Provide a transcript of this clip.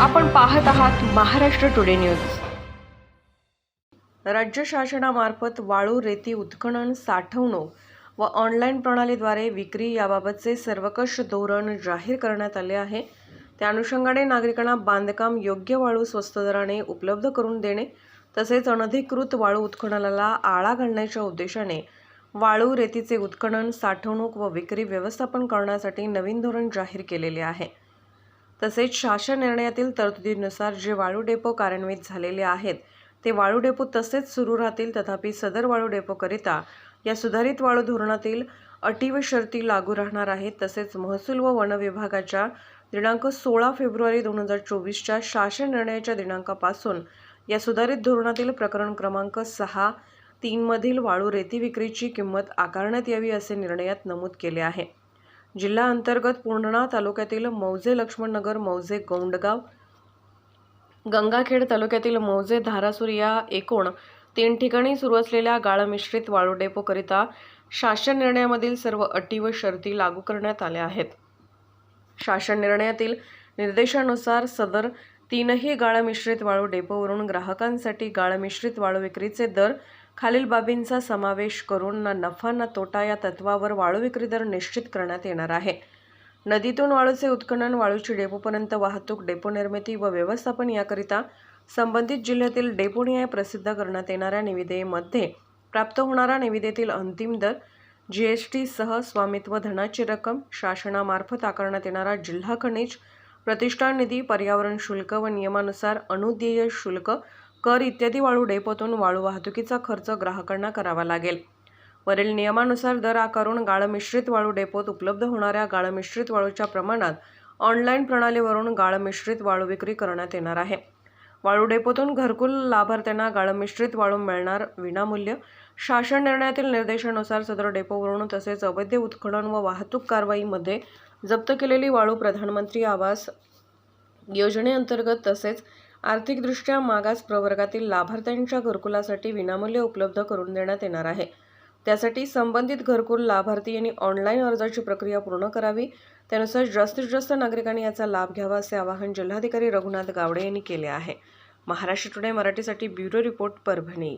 आपण पाहत आहात महाराष्ट्र टुडे न्यूज राज्य शासनामार्फत वाळू रेती उत्खनन साठवणूक व ऑनलाईन प्रणालीद्वारे विक्री याबाबतचे सर्वकष धोरण जाहीर करण्यात आले आहे. त्या अनुषंगाने नागरिकांना बांधकाम योग्य वाळू स्वस्त दराने उपलब्ध करून देणे तसेच अनधिकृत वाळू उत्खननाला आळा घालण्याच्या उद्देशाने वाळू रेतीचे उत्खनन साठवणूक व विक्री व्यवस्थापन करण्यासाठी नवीन धोरण जाहीर केलेले आहे. तसेच शासन निर्णयातील तरतुदीनुसार जे वाळू डेपो कार्यान्वित झालेले आहेत ते वाळू डेपो तसेच सुरू राहतील. तथापि सदर वाळू डेपोकरिता या सुधारित वाळू धोरणातील अटी व शर्ती लागू राहणार आहेत. तसेच महसूल व वन विभागाच्या दिनांक सोळा फेब्रुवारी दोन हजार चोवीसच्या शासन निर्णयाच्या दिनांकापासून या सुधारित धोरणातील प्रकरण क्रमांक सहा तीनमधील वाळू रेती विक्रीची किंमत आकारण्यात यावी असे निर्णयात नमूद केले आहे. जिल्हा अंतर्गत पूर्णा तालुक्यातील मौजे लक्ष्मणनगर मौजे गौंडगाव गंगाखेड तालुक्यातील मौजे धारासूर या एकूण तीन ठिकाणी सुरू असलेल्या गाळमिश्रित वाळू डेपोकरिता शासन निर्णयामधील सर्व अटी व शर्ती लागू करण्यात आल्या आहेत. शासन निर्णयातील निर्देशानुसार सदर तीनही गाळमिश्रित वाळू डेपोवरून ग्राहकांसाठी गाळमिश्रित वाळू विक्रीचे दर खालील बाबींचा समावेश करून ना नफा ना तोटा या तत्वावर वाळू विक्री दर निश्चित करण्यात येणार आहे. नदीतून वाळूचे उत्खनन वाळूची डेपोपर्यंत वाहतूक डेपो निर्मिती व व्यवस्थापन याकरिता संबंधित जिल्ह्यातील डेपोनिहाय प्रसिद्ध करण्यात येणाऱ्या निविदेमध्ये प्राप्त होणारा निविदेतील अंतिम दर जी एस टीसह स्वामित्व धनाची रक्कम शासनामार्फत आकारण्यात येणारा जिल्हा खनिज प्रतिष्ठान निधी पर्यावरण शुल्क व नियमानुसार अनुदेय शुल्क कर इत्यादी वाळू डेपोतून वाळू वाहतुकीचा खर्च ग्राहकांना करावा लागेल. वरील नियमानुसार दर आकारून गाळमिश्रित वाळू डेपोत उपलब्ध होणाऱ्या गाळमिश्रित वाळूच्या प्रमाणात ऑनलाईन प्रणालीवरून गाळमिश्रित वाळू विक्री करण्यात येणार आहे. वाळू डेपोतून घरकुल लाभार्थ्यांना गाळमिश्रित वाळू मिळणार विनामूल्य. शासन निर्णयातील निर्देशानुसार सदर डेपोवरून तसेच अवैध उत्खनन व वाहतूक कारवाईमध्ये जप्त केलेली वाळू प्रधानमंत्री आवास योजनेअंतर्गत तसेच आर्थिकदृष्ट्या मागास प्रवर्गातील लाभार्थ्यांच्या घरकुलासाठी विनामूल्य उपलब्ध करून देण्यात येणार आहे. त्यासाठी संबंधित घरकुल लाभार्थी यांनी ऑनलाईन अर्जाची प्रक्रिया पूर्ण करावी. त्यानुसार जास्तीत जास्त नागरिकांनी याचा लाभ घ्यावा असे आवाहन जिल्हाधिकारी रघुनाथ गावडे यांनी केले आहे. महाराष्ट्र टुडे मराठीसाठी ब्युरो रिपोर्ट परभणी.